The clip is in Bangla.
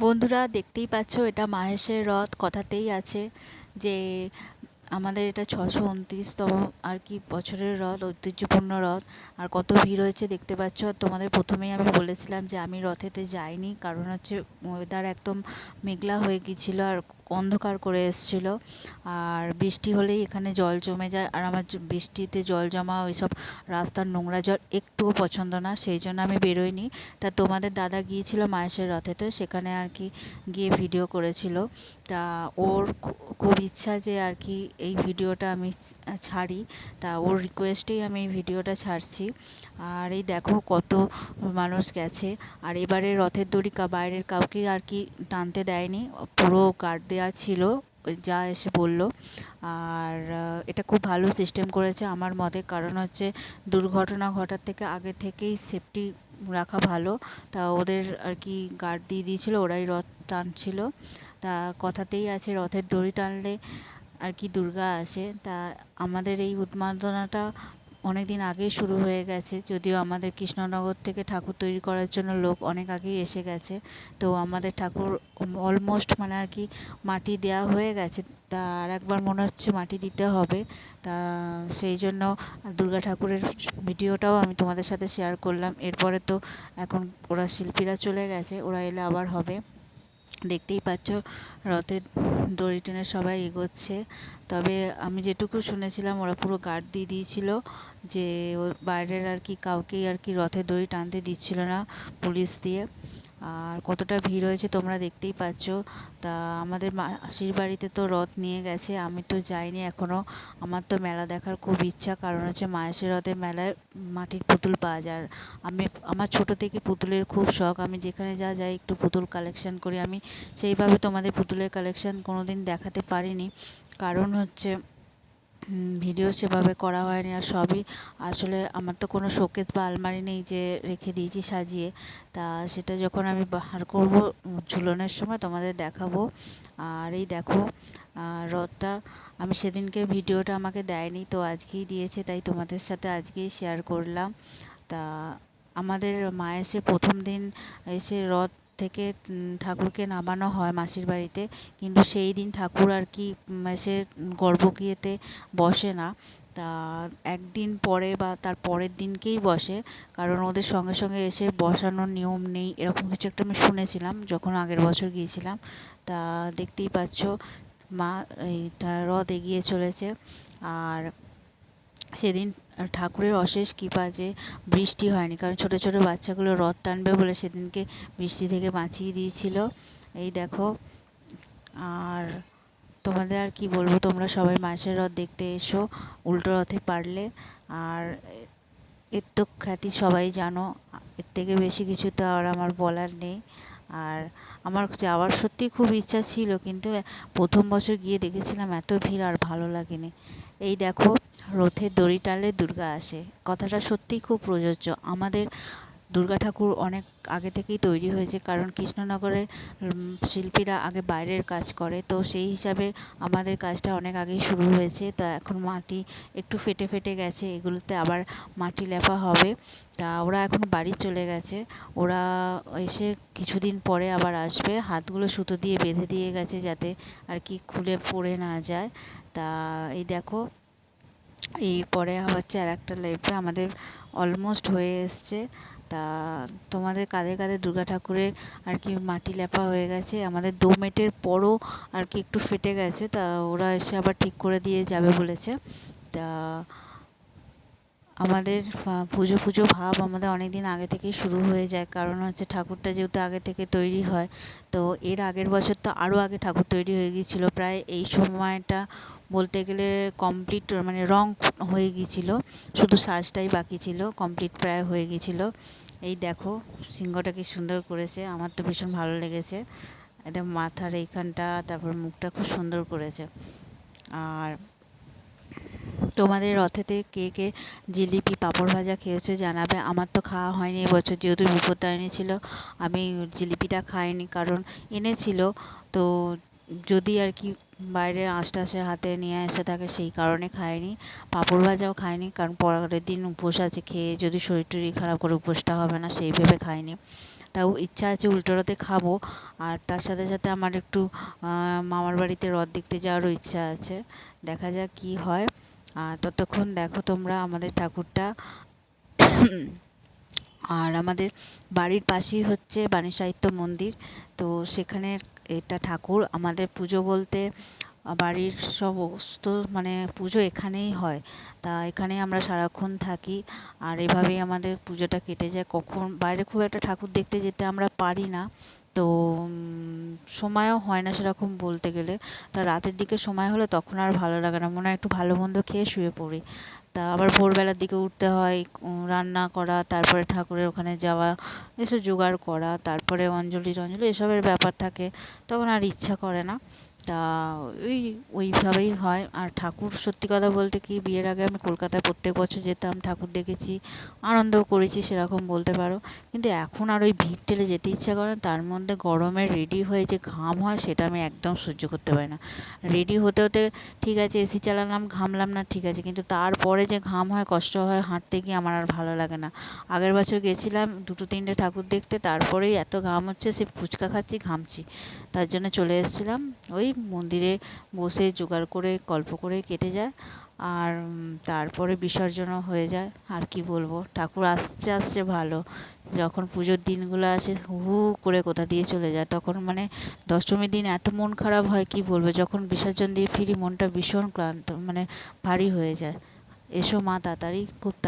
বন্ধুরা দেখতেই পাচ্ছ, এটা মাহেশের রথ। কথাতেই আছে যে, আমাদের এটা ছশো উনত্রিশতম আর কি বছরের রথ, ঐতিহ্যপূর্ণ রথ। আর কত ভিড় হয়েছে দেখতে পাচ্ছ। তোমাদের প্রথমেই আমি বলেছিলাম যে, আমি রথেতে যাইনি, কারণ হচ্ছে ওয়েদার একদম মেঘলা হয়ে গিয়েছিল আর অন্ধকার করে এসছিল। আর বৃষ্টি হলেই এখানে জল জমে যায়। আর আমার বৃষ্টিতে জল জমা ওইসব রাস্তার নোংরা জল একটুও পছন্দ না, সেই জন্য আমি বেরোইনি। তা তোমাদের দাদা গিয়েছিল মায়েশের রথে, তো সেখানে আর কি গিয়ে ভিডিও করেছিল। তা ওর খুব ইচ্ছা যে আর কি এই ভিডিওটা আমি ছাড়ি। তা ওর রিকোয়েস্টেই আমি এই ভিডিওটা ছাড়ছি। আর এই দেখো কত মানুষ গেছে। আর এবারে রথের দড়ি বাইরের কাউকে আর কি টানতে দেয়নি। পুরো গার্ড দেওয়া ছিল, যা এসে বলল। আর এটা খুব ভালো সিস্টেম করেছে আমার মতে, কারণ হচ্ছে দুর্ঘটনা ঘটার থেকে আগে থেকেই সেফটি রাখা ভালো। তা ওদের আর কি গার্ড দিয়ে দিয়েছিলো, ওরাই রথ টানছিল। তা কথাতেই আছে, রথের দড়ি টানলে আর কি দুর্গা আসে। তা আমাদের এই উন্মাদনাটা অনেক দিন আগেই শুরু হয়ে গেছে। যদিও আমাদের কৃষ্ণনগর থেকে ঠাকুর তৈরি করার জন্য লোক অনেক আগেই এসে গেছে। তো আমাদের ঠাকুর অলমোস্ট মানে আর কি মাটি দেওয়া হয়ে গেছে। তা আর একবার মনে হচ্ছে মাটি দিতে হবে। তা সেই জন্য দুর্গা ঠাকুরের ভিডিওটাও আমি তোমাদের সাথে শেয়ার করলাম। এরপরে তো এখন ওরা শিল্পীরা চলে গেছে, ওরা এলে আবার হবে। দেখতেই পাচ্ছ, রথের দড়ি টেনে সবাই এগোচ্ছে। তবে আমি যেটুকু শুনেছিলাম, ওরা পুরো গার্ড দিয়ে দিয়েছিল যে বাইরের আর কি কাউকেই আর কি রথের দড়ি টানতে দিচ্ছিল না পুলিশ দিয়ে। আর কতটা ভিড় হয়েছে তোমরা দেখতেই পাচ্ছ। তা আমাদের মাসির বাড়িতে তো রথ নিয়ে গেছে, আমি তো যাইনি এখনও আমার তো মেলা দেখার খুব ইচ্ছা, কারণ হচ্ছে মায়ের রথের মেলায় মাটির পুতুল পাওয়া যায়। আমি, আমার ছোট থেকে পুতুলের খুব শখ, আমি যেখানে যা যাই একটু পুতুল কালেকশন করি। আমি সেইভাবে তোমাদের পুতুলের কালেকশন কোনো দিন দেখাতে পারিনি। কারণ হচ্ছে ভিডিও সেভাবে করা হয়নি আর সবই আসলে আমার তো কোনো শোকেস বা আলমারি নেই যে রেখে দিয়েছি সাজিয়ে। তা সেটা যখন আমি বাহার করব ঝুলনের সময় তোমাদের দেখাবো। আর এই দেখো রথটা, আমি সেদিনকে ভিডিওটা আমাকে দেয়নি তো আজকেই দিয়েছে, তাই তোমাদের সাথে আজকেই শেয়ার করলাম। তা আমাদের মা এসে প্রথম দিন এসে রথ থেকে ঠাকুরকে নামানো হয় মাসির বাড়িতে। কিন্তু সেই দিন ঠাকুর আর কি এসে গর্ভগৃহেতে বসে না। তা একদিন পরে বা তার পরের দিনকেই বসে। কারণ ওদের সঙ্গে সঙ্গে এসে বসানোর নিয়ম নেই, এরকম কিছু একটা আমি শুনেছিলাম যখন আগের বছর গিয়েছিলাম। তা দেখতেই পাচ্ছ, মা, এইটা রথ এগিয়ে চলেছে। আর সেদিন ঠাকুরের অশেষ কৃপা যে বৃষ্টি হয়নি, কারণ ছোটো ছোটো বাচ্চাগুলো রথ টানবে বলে সেদিনকে বৃষ্টি থেকে বাঁচিয়ে দিয়েছিল। এই দেখো, আর তোমাদের আর কি বলব, তোমরা সবাই মাসের রথ দেখতে এসো, উল্টো রথে পারলে। আর এর তো খ্যাতি সবাই জানো, এর থেকে বেশি কিছু তো আর আমার বলার নেই। আর আমার যাওয়ার সত্যিই খুব ইচ্ছা ছিল, কিন্তু প্রথম বছর গিয়ে দেখেছিলাম এত ভিড় আর ভালো লাগেনি। এই দেখো রথের দড়ি টানলে দুর্গা আসে। কথাটা সত্যিই খুব প্রযোজ্য। আমাদের দুর্গা ঠাকুর অনেক আগে থেকেই তৈরি হয়েছে কারণ কৃষ্ণনগরের শিল্পীরা আগে বাইরের কাজ করে। তো সেই হিসাবে আমাদের কাজটা অনেক আগেই শুরু হয়েছে। তা এখন মাটি একটু ফেটে ফেটে গেছে, এগুলোতে আবার মাটি লেপা হবে। তা ওরা এখন বাড়ি চলে গেছে। ওরা এসে কিছুদিন পরে আবার আসবে। হাতগুলো সুতো দিয়ে বেঁধে দিয়ে গেছে যাতে আর কি খুলে পড়ে না যায়। তা এই দেখো এরপরে হচ্ছে আর একটা লেপে আমাদের অলমোস্ট হয়ে এসছে। তা তোমাদের কাঁধে কাঁধে দুর্গা ঠাকুরের আর কি মাটি লেপা হয়ে গেছে। আমাদের দু মেটের পরও আর কি একটু ফেটে গেছে, তা ওরা এসে আবার ঠিক করে দিয়ে যাবে বলেছে। তা আমাদের পুজো পুজো ভাব আমাদের অনেক দিন আগে থেকেই শুরু হয়ে যায়। কারণ হচ্ছে ঠাকুরটা যেহেতু আগে থেকে তৈরি হয়, তো এর আগের বছর তো আরও আগে ঠাকুর তৈরি হয়ে গিয়েছিল। প্রায় এই সময়টা বলতে গেলে কমপ্লিট মানে রং হয়ে গিয়েছিল। শুধু সাজটাই বাকি ছিল কমপ্লিট প্রায় হয়ে গিয়েছিল। এই দেখো, সিংহটা কি সুন্দর করেছে, আমার তো ভীষণ ভালো লেগেছে। একদম মাথার এইখানটা, তারপর মুখটা খুব সুন্দর করেছে। আর তোমাদের রথেতে কে কে জিলিপি পাঁপড় ভাজা খেয়েছো জানাবে। আমার তো খাওয়া হয়নি এবছর যেহেতু বিপত্তারিণী ছিল আমি জিলিপিটা খাইনি কারণ এনেছিল। তো যদি আর কি বাইরে আশটাশের হাতে নিয়ে এসে থাকে সেই কারণে খাইনি। পাঁপড় ভাজাও খাইনি, কারণ পরের দিন উপোস আছে, খেয়ে যদি শরীর টরীর খারাপ করে উপোসটা হবে না, সেই ভেবে খাইনি। তাও ইচ্ছা আছে উল্টো রথে খাব, আর তার সাথে সাথে আমার একটু মামার বাড়িতে রথ দেখতে যাওয়ারও ইচ্ছা আছে। দেখা যাক কী হয়। ততক্ষণ দেখো তোমরা আমাদের ঠাকুরটা আর আমাদের বাড়ির পাশেই হচ্ছে বাণী সাহিত্য মন্দির। তো সেখানে এটা ঠাকুর, আমাদের পুজো বলতে বাড়ির সমস্ত মানে পুজো এখানেই হয়। তা এখানে আমরা সারাক্ষণ থাকি আর এভাবেই আমাদের পুজোটা কেটে যায়। কখন বাইরে খুব একটা ঠাকুর দেখতে যেতে আমরা পারি না। তো সময়ও হয় না সেরকম বলতে গেলে। তা রাতের দিকে সময় হলে তখন আর ভালো লাগে না। মনে হয় একটু ভালো মন্দ খেয়ে শুয়ে পড়ি। তা আবার ভোরবেলার দিকে উঠতে হয় রান্না করা, তারপরে ঠাকুরের ওখানে যাওয়া, এসব জোগাড় করা, তারপরে অঞ্জলি টঞ্জলি এসবের ব্যাপার থাকে। তখন আর ইচ্ছা করে না। তা ওই, ওইভাবেই হয়। আর ঠাকুর সত্যি কথা বলতে কি, বিয়ের আগে আমি কলকাতায় প্রত্যেক বছর যেতাম, ঠাকুর দেখেছি, আনন্দও করেছি, সেরকম বলতে পারো। কিন্তু এখন আর ওই ভিড় ঠেলে যেতে ইচ্ছা করে তার মধ্যে গরমে রেডি হয়ে যে ঘাম হয়, সেটা আমি একদম সহ্য করতে পারি না। রেডি হতে হতে ঠিক আছে এসি চালালাম, ঘামলাম না, ঠিক আছে। কিন্তু তারপরে যে ঘাম হয়, কষ্ট হয়, হাঁটতে গিয়ে আমার আর ভালো লাগে না। আগের বছর গেছিলাম, দুটো তিনটে ঠাকুর দেখতে, তারপরেই এত ঘাম হচ্ছে, সে ফুচকা খাচ্ছি, ঘামছি। তার জন্য চলে এসেছিলাম। ওই মন্দিরে বসে জোগাড় করে, গল্প করে কেটে যায় আর তারপরে বিসর্জনও হয়ে যায়। আর কি বলব? ঠাকুর আসছে আসছে ভালো। যখন পুজোর দিনগুলো আসে, হু হু করে কোথা দিয়ে চলে যায়। তখন মানে দশমীর দিন এত মন খারাপ হয়, কি বলব? যখন বিসর্জন দিয়ে ফিরি, মনটা ভীষণ ক্লান্ত মানে ভারী হয়ে যায়। এসো মা তাড়াতাড়ি, খুব